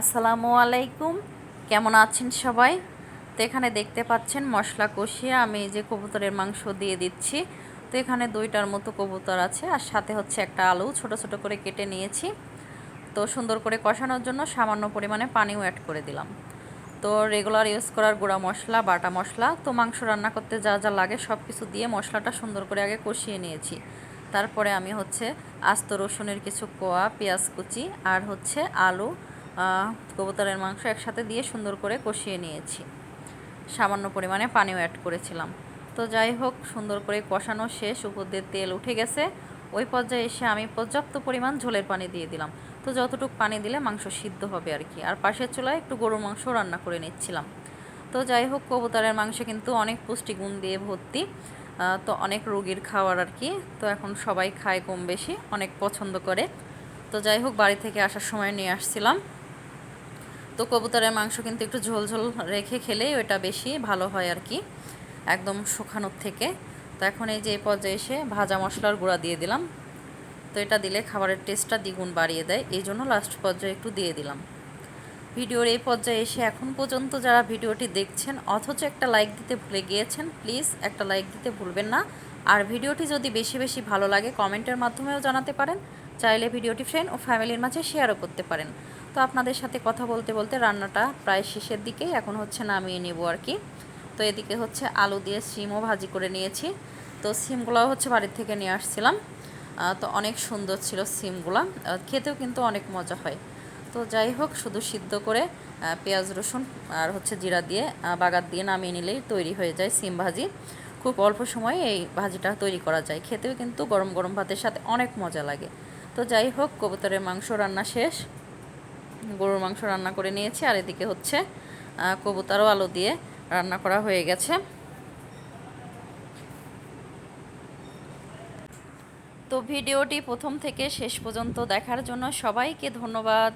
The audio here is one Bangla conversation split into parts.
আসসালামু আলাইকুম। কেমন আছেন সবাই? তো এখানে দেখতে পাচ্ছেন মশলা কষিয়ে আমি যে কবুতরের মাংস দিয়ে দিচ্ছি। তো এখানে দুইটার মতো কবুতর আছে আর সাথে হচ্ছে একটা আলু ছোট ছোট করে কেটে নিয়েছি। তো সুন্দর করে কষানোর জন্য সামান্য পরিমাণে পানিও অ্যাড করে দিলাম। তো রেগুলার ইউজ করার গুঁড়া মশলা, বাটা মশলা, তো মাংস রান্না করতে যা যা লাগে সব কিছু দিয়ে মশলাটা সুন্দর করে আগে কষিয়ে নিয়েছি। তারপরে আমি হচ্ছে আস্ত রসুনের কিছু কোয়া, পেঁয়াজ কুচি আর হচ্ছে আলু কবুতরের মাংস একসাথে দিয়ে সুন্দর করে কষিয়ে নিয়েছি। সামান্য পরিমাণে পানিও অ্যাড করেছিলাম। তো যাই হোক, সুন্দর করে কষানো শেষ, উপর দিয়ে তেল উঠে গেছে। ওই পর্যায়ে এসে আমি পর্যাপ্ত পরিমাণ ঝোলের পানি দিয়ে দিলাম। তো যতটুকু পানি দিলে মাংস সিদ্ধ হবে আর কি। আর পাশের চুলায় একটু গরুর মাংস রান্না করে নিচ্ছিলাম। তো যাই হোক কবুতরের মাংস কিন্তু অনেক পুষ্টিগুণ দিয়ে ভর্তি। তো অনেক রোগীর খাওয়ার আর কি। তো এখন সবাই খায় কম বেশি, অনেক পছন্দ করে। তো যাই হোক, বাড়ি থেকে আসার সময় নিয়ে আসছিলাম। তো কবুতরের মাংস কিন্তু একটু ঝোল ঝোল রেখে খেলেই ওটা বেশি ভালো হয় আর কি, একদম শুকানোর থেকে। তো এখন এই যে পর্যায়ে এসে ভাজা মশলার গুঁড়া দিয়ে দিলাম। তো এটা দিলে খাবারের টেস্টটা দ্বিগুণ বাড়িয়ে দেয়, এই জন্য লাস্ট পর্যায়ে একটু দিয়ে দিলাম। ভিডিওর এই পর্যায়ে এসে এখন পর্যন্ত যারা ভিডিওটি দেখছেন, অথচ একটা লাইক দিতে ভুলে গিয়েছেন প্লিজ একটা লাইক দিতে ভুলবেন না। আর ভিডিওটি যদি বেশি বেশি ভালো লাগে কমেন্টের মাধ্যমেও জানাতে পারেন। চাইলে ভিডিওটি ফ্রেন্ড ও ফ্যামিলির মাঝে শেয়ারও করতে পারেন। তো আপনাদের সাথে কথা বলতে বলতে রান্নাটা প্রায় শেষের দিকেই এখন হচ্ছে নামিয়ে নেব আর কি। তো এদিকে হচ্ছে আলু দিয়ে সিমও ভাজি করে নিয়েছি। তো সিমগুলোও হচ্ছে বাড়ির থেকে নিয়ে আসছিলাম। তো অনেক সুন্দর ছিল সিমগুলো। খেতেও কিন্তু অনেক মজা হয়। তো যাই হোক, শুধু সিদ্ধ করে পেঁয়াজ, রসুন আর হচ্ছে জিরা দিয়ে বাগার দিয়ে নামিয়ে নিলেই তৈরি হয়ে যায় সিম ভাজি। খুব অল্প সময়ে এই ভাজিটা তৈরি করা যায়। খেতেও কিন্তু গরম গরম ভাতের সাথে অনেক মজা লাগে। তো যাই হোক, কবুতরের মাংস রান্না শেষ। গরুর মাংস রান্না করে নিয়েছি, আর এদিকে হচ্ছে কবুতারও আলু দিয়ে রান্না করা হয়ে গেছে। তো ভিডিওটি প্রথম থেকে শেষ পর্যন্ত দেখার জন্য সবাইকে ধন্যবাদ।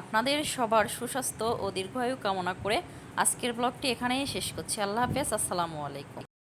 আপনাদের সবার সুস্বাস্থ্য ও দীর্ঘায়ু কামনা করে আজকের ব্লগটি এখানেই শেষ করছি। আল্লাহ হাফেজ, আসসালামু আলাইকুম।